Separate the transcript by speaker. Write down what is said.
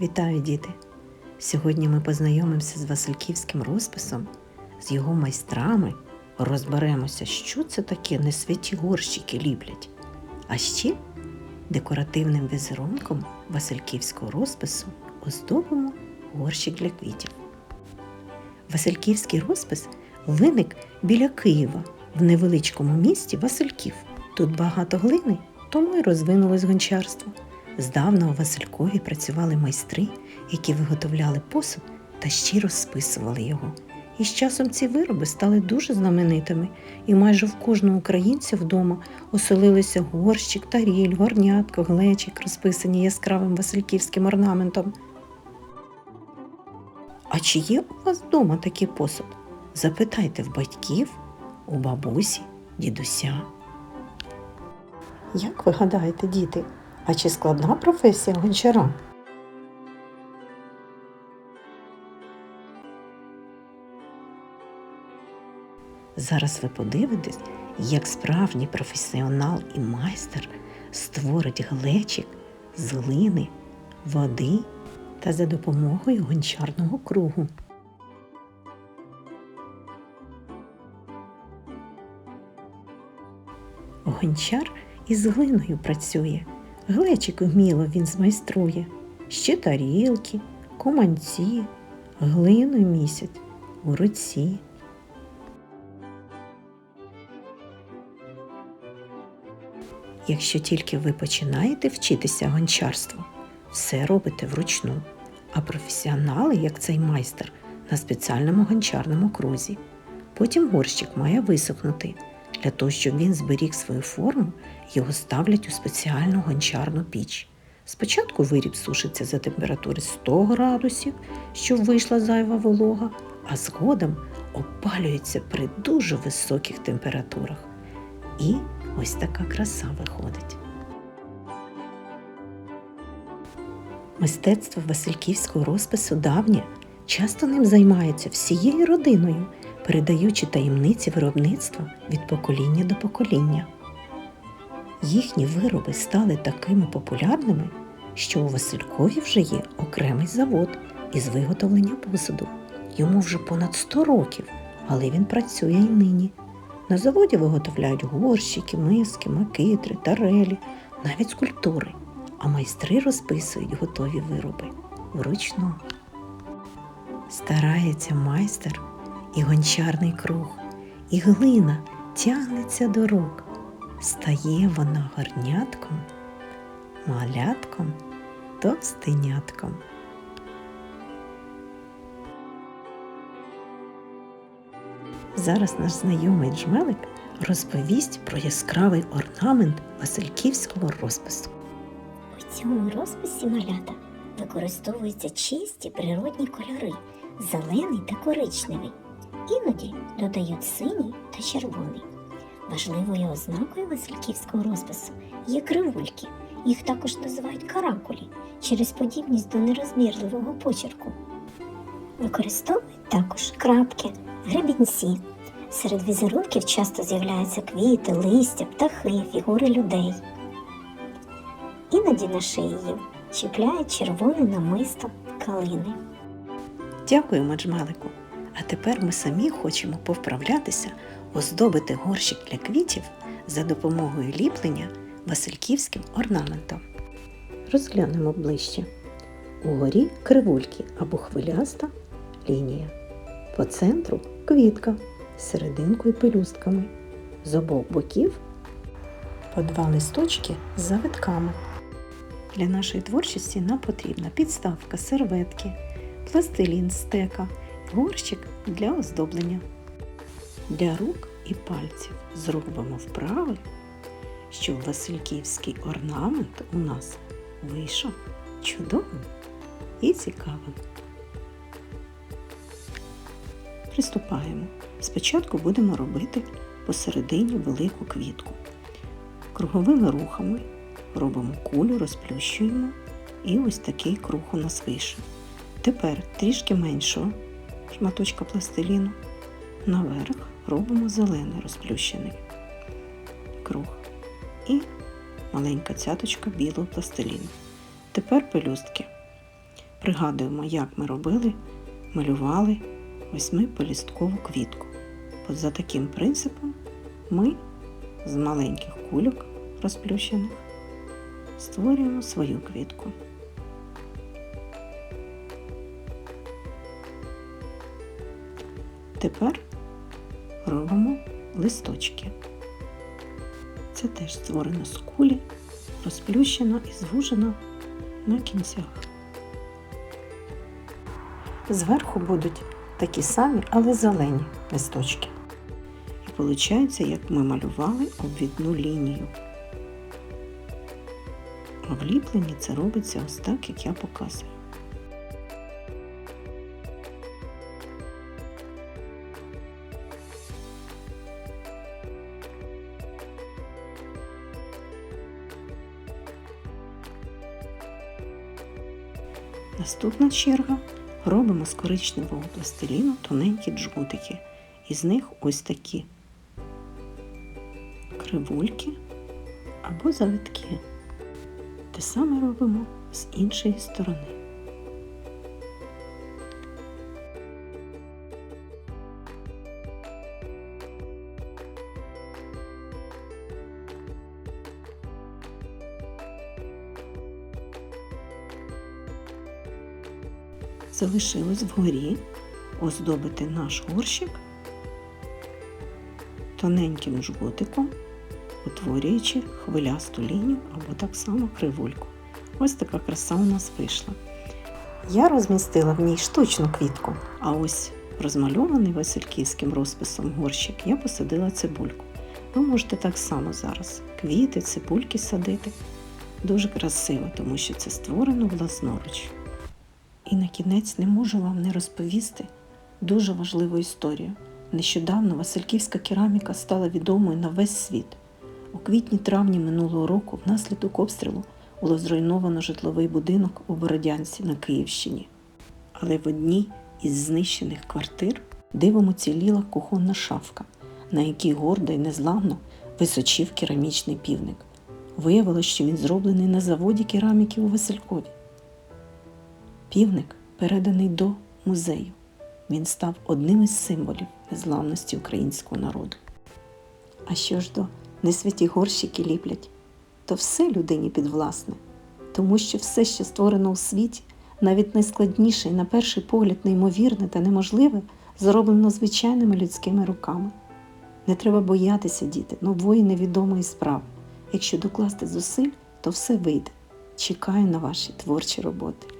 Speaker 1: Вітаю, діти! Сьогодні ми познайомимося з Васильківським розписом, з його майстрами, розберемося, що це таке несвяті горщики ліплять. А ще декоративним візерунком Васильківського розпису оздобимо горщик для квітів. Васильківський розпис виник біля Києва в невеличкому місті Васильків. Тут багато глини, тому й розвинулось гончарство. Здавна у Василькові працювали майстри, які виготовляли посуд та ще й розписували його. І з часом ці вироби стали дуже знаменитими, і майже в кожного українця вдома оселилися горщик, таріль, горнятко, глечик, розписані яскравим васильківським орнаментом. А чи є у вас вдома такий посуд? Запитайте в батьків, у бабусі, дідуся. Як ви гадаєте, діти, а чи складна професія гончара? Зараз ви подивитесь, як справжній професіонал і майстер створить глечик з глини, води та за допомогою гончарного кругу. Гончар із глиною працює, глечик вміло він змайструє, ще тарілки, команці, глину місяць у руці. Якщо тільки ви починаєте вчитися гончарству, все робите вручну, а професіонали, як цей майстер, на спеціальному гончарному крузі. Потім горщик має висохнути. Для того, щоб він зберіг свою форму, його ставлять у спеціальну гончарну піч. Спочатку виріб сушиться за температури 100 градусів, щоб вийшла зайва волога, а згодом опалюється при дуже високих температурах. І ось така краса виходить. Мистецтво Васильківського розпису давнє, часто ним займаються всією родиною, передаючи таємниці виробництва від покоління до покоління. Їхні вироби стали такими популярними, що у Василькові вже є окремий завод із виготовлення посуду. Йому вже понад 100 років, але він працює і нині. На заводі виготовляють горщики, миски, макитри, тарелі, навіть скульптури, а майстри розписують готові вироби вручну. Старається майстер і гончарний круг, і глина тягнеться до рук. Стає вона горнятком, малятком, товстенятком. Зараз наш знайомий джмелик розповість про яскравий орнамент Васильківського розпису.
Speaker 2: У цьому розписі малята використовуються чисті природні кольори зелений та коричневий. Іноді додають синій та червоний. Важливою ознакою Васильківського розпису є кривульки. Їх також називають каракулі через подібність до нерозмірливого почерку. Використовують також крапки, гребінці. Серед візерунків часто з'являються квіти, листя, птахи, фігури людей. Іноді на шиї чіпляють червоне намисто калини.
Speaker 1: Дякуємо, джмелику. А тепер ми самі хочемо повправлятися, оздобити горщик для квітів за допомогою ліплення Васильківським орнаментом. Розглянемо ближче. Угорі кривульки або хвиляста лінія. По центру квітка з серединкою пелюстками. З обох боків по два листочки з завитками. Для нашої творчості нам потрібна підставка, серветки, пластилін, стека, горщик для оздоблення. Для рук і пальців зробимо вправи, щоб Васильківський орнамент у нас вийшов чудовим і цікавим. Приступаємо. Спочатку будемо робити посередині велику квітку. Круговими рухами робимо кулю, розплющуємо і ось такий круг у нас вийшов. Тепер трішки меншого шматочка пластиліну наверх робимо зелений розплющений круг і маленька цяточка білого пластиліну. Тепер пелюстки Пригадуємо, як ми робили, малювали восьмиполісткову квітку. От за таким принципом ми з маленьких кульок розплющених створюємо свою квітку. Тепер робимо листочки. Це теж створено з кулі, розплющено і звужено на кінцях. Зверху будуть такі самі, але зелені листочки. І виходить, як ми малювали обвідну лінію. А це робиться ось так, як я показую. Наступна черга робимо з коричневого пластиліну тоненькі джгутики. Із них ось такі кривульки або завитки. Те саме робимо з іншої сторони. Залишилось вгорі оздобити наш горщик тоненьким жгутиком, утворюючи хвилясту лінію або так само кривульку. Ось така краса у нас вийшла. Я розмістила в ній штучну квітку, а ось розмальований васильківським розписом горщик я посадила цибульку. Ви можете так само зараз квіти, цибульки садити. Дуже красиво, тому що це створено власноруч. І на кінець не можу вам не розповісти дуже важливу історію. Нещодавно Васильківська кераміка стала відомою на весь світ. У квітні-травні минулого року внаслідок обстрілу було зруйновано житловий будинок у Бородянці на Київщині. Але в одній із знищених квартир дивом уціліла кухонна шафка, на якій гордо і незламно височив керамічний півник. Виявилось, що він зроблений на заводі кераміки у Василькові. Півник переданий до музею. Він став одним із символів незламності українського народу. А що ж до несвяті горщики ліплять, то все людині підвласне, тому що все, що створено у світі, навіть найскладніше і на перший погляд неймовірне та неможливе, зроблено звичайними людськими руками. Не треба боятися, діти, нової невідомої справи. Якщо докласти зусиль, то все вийде. Чекаю на ваші творчі роботи.